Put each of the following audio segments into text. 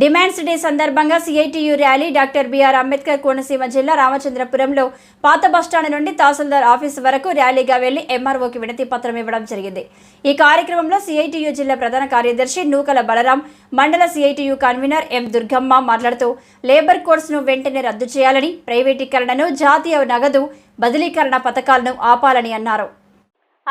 Demands day సందర్భంగా CITU rally doctor B R Ambedkar Konaseema జిల్లా రామచంద్రపురంలో పాత బస్టాండ్ నుండి తహసీల్దార్ ఆఫీస్ వరకు ర్యాలీగా వెళ్ళి ఎంఆర్ఓకి వినతి పత్రం ఇవ్వడం జరిగింది. ఈ కార్యక్రమంలో సిఐటియు జిల్లా ప్రధాన కార్యదర్శి నూకల బలరాం మండల సిఐటియు కన్వీనర్ ఎం దుర్గమ్మ మాట్లాడుతూ లేబర్ కోడ్స్ను వెంటనే రద్దు చేయాలని ప్రైవేటీకరణను జాతీయ నగదు బదిలీకరణ పథకాలను ఆపాలని అన్నారు.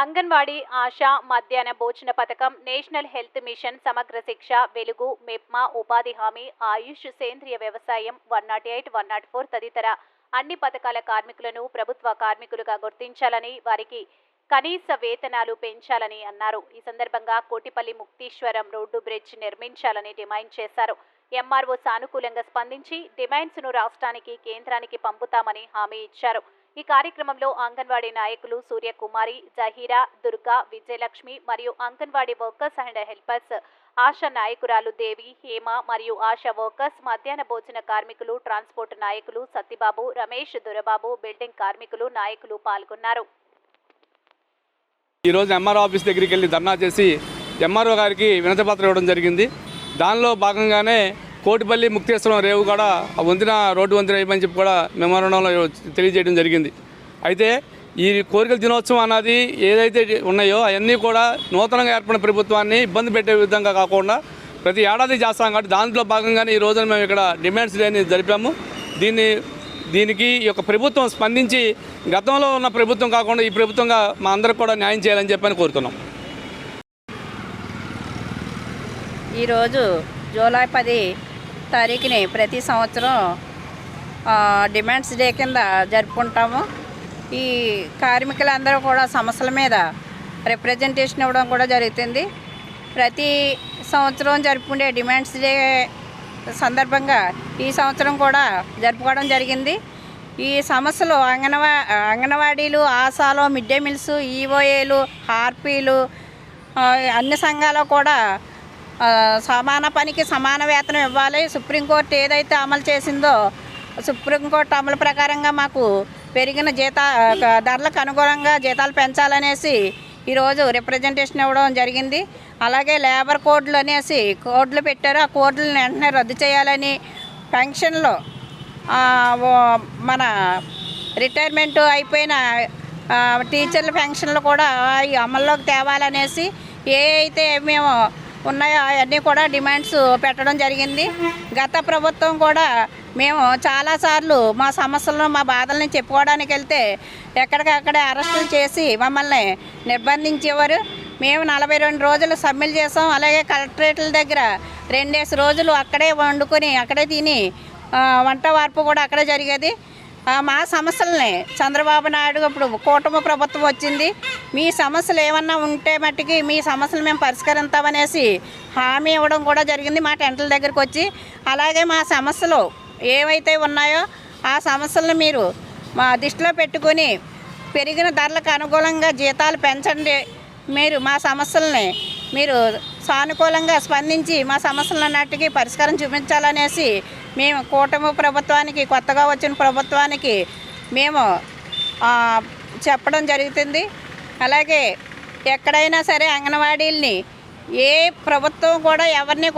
అంగన్వాడీ ఆశ మధ్యాహ్న భోజన పథకం నేషనల్ హెల్త్ మిషన్ సమగ్ర శిక్ష వెలుగు మెప్మా ఉపాధి హామీ ఆయుష్ సేంద్రియ వ్యవసాయం one nought eight one nought four తదితర అన్ని పథకాల కార్మికులను ప్రభుత్వ కార్మికులుగా గుర్తించాలని వారికి కనీస వేతనాలు పెంచాలని అన్నారు. ఈ సందర్భంగా కోటిపల్లి ముక్తీశ్వరం రోడ్డు బ్రిడ్జ్ నిర్మించాలని డిమాండ్ చేశారు. ఎంఆర్ఓ సానుకూలంగా స్పందించి డిమాండ్స్ను రాష్ట్రానికి కేంద్రానికి పంపుతామని హామీ ఇచ్చారు. ఈ కార్యక్రమంలో అంగన్వాడీ నాయకులు సూర్యకుమారి జహీరా దుర్గా విజయలక్ష్మి మరియు Anganwadi workers and helpers ASHA నాయకురాలు దేవి హేమ మరియు ఆశా వర్కర్స్ మధ్యాహ్న భోజన కార్మికులు ట్రాన్స్పోర్ట్ నాయకులు సత్తిబాబు రమేష్ దొరబాబు బిల్డింగ్ కార్మికులు నాయకులు పాల్గొన్నారు. ఈరోజు ఎంఆర్ఓ ఆఫీస్ దగ్గరికి వెళ్ళి ధర్నా చేసి ఎంఆర్ఓ గారికి వినతిపత్రం ఇవ్వడం జరిగింది. దానిలో భాగంగానే కోటిపల్లి ముక్తేశ్వరం రేవు కూడా ఆ వంతెన రోడ్డు వంతెన వేయమని చెప్పి కూడా మెమోరండంలో తెలియజేయడం జరిగింది. అయితే ఈ కోరికల దినోత్సవం అన్నది ఏదైతే ఉన్నాయో అవన్నీ కూడా నూతనంగా ఏర్పడిన ప్రభుత్వాన్ని ఇబ్బంది పెట్టే విధంగా కాకుండా ప్రతి ఏడాది చేస్తాం కాబట్టి దాంట్లో భాగంగానే ఈ రోజున మేము ఇక్కడ డిమాండ్స్ లేని జరిపాము. దీన్ని దీనికి ఈ యొక్క ప్రభుత్వం స్పందించి గతంలో ఉన్న ప్రభుత్వం కాకుండా ఈ ప్రభుత్వంగా మా అందరికి కూడా న్యాయం చేయాలని చెప్పని కోరుతున్నాం. ఈరోజు జూలై పది తారీఖుని ప్రతి సంవత్సరం డిమాండ్స్ డే కింద జరుపుకుంటాము. ఈ కార్మికులందరూ కూడా సమస్యల మీద రిప్రజెంటేషన్ ఇవ్వడం కూడా జరుగుతుంది. ప్రతి సంవత్సరం జరుపుకునే డిమాండ్స్ డే సందర్భంగా ఈ సంవత్సరం కూడా జరుపుకోవడం జరిగింది. ఈ సమస్యలు అంగన్వా అంగన్వాడీలు ఆశాలు మిడ్ డే మిల్స్ ఈఓఏలు హార్పీలు అన్ని సంఘాలు కూడా సమాన పనికి సమాన వేతనం ఇవ్వాలి. సుప్రీంకోర్టు ఏదైతే అమలు చేసిందో సుప్రీంకోర్టు అమలు ప్రకారంగా మాకు పెరిగిన జీత ధరలకు అనుగుణంగా జీతాలు పెంచాలనేసి ఈరోజు రిప్రజెంటేషన్ ఇవ్వడం జరిగింది. అలాగే లేబర్ కోడ్లు అనేసి కోడ్లు పెట్టారు. ఆ కోడ్లను వెంటనే రద్దు చేయాలని పెన్షన్లో మన రిటైర్మెంట్ అయిపోయిన టీచర్ల పెన్షన్లు కూడా అమల్లోకి తేవాలనేసి ఏ అయితే మేము ఉన్నాయో? అవన్నీ కూడా డిమాండ్స్ పెట్టడం జరిగింది. గత ప్రభుత్వం కూడా మేము చాలాసార్లు మా సమస్యలను మా బాధల్ని చెప్పుకోవడానికి వెళ్తే ఎక్కడికక్కడే అరెస్టులు చేసి మమ్మల్ని నిర్బంధించేవారు. మేము నలభై రెండు రోజులు సమ్మెలు చేసాం. అలాగే కలెక్టరేట్ల దగ్గర రెండేసి రోజులు అక్కడే వండుకొని అక్కడే తిని వంట వార్పు కూడా అక్కడే జరిగేది. మా సమస్యలని చంద్రబాబు నాయుడు ఇప్పుడు కూటమి ప్రభుత్వం వచ్చింది. మీ సమస్యలు ఏమన్నా ఉంటే మట్టికి మీ సమస్యలు మేము పరిష్కరిస్తామనేసి హామీ ఇవ్వడం కూడా జరిగింది మా టెంట్ల దగ్గరికి వచ్చి. అలాగే మా సమస్యలు ఏవైతే ఉన్నాయో ఆ సమస్యలను మీరు మా దృష్టిలో పెట్టుకొని పెరిగిన ధరలకు అనుగుణంగా జీతాలు పెంచండి. మీరు మా సమస్యల్ని మీరు సానుకూలంగా స్పందించి మా సమస్యలన్నిటికీ పరిష్కారం చూపించాలనేసి మేము కూటమి ప్రభుత్వానికి కొత్తగా వచ్చిన ప్రభుత్వానికి మేము చెప్పడం జరుగుతుంది. అలాగే ఎక్కడైనా సరే అంగన్వాడీల్ని ఏ ప్రభుత్వం కూడా ఎవరిని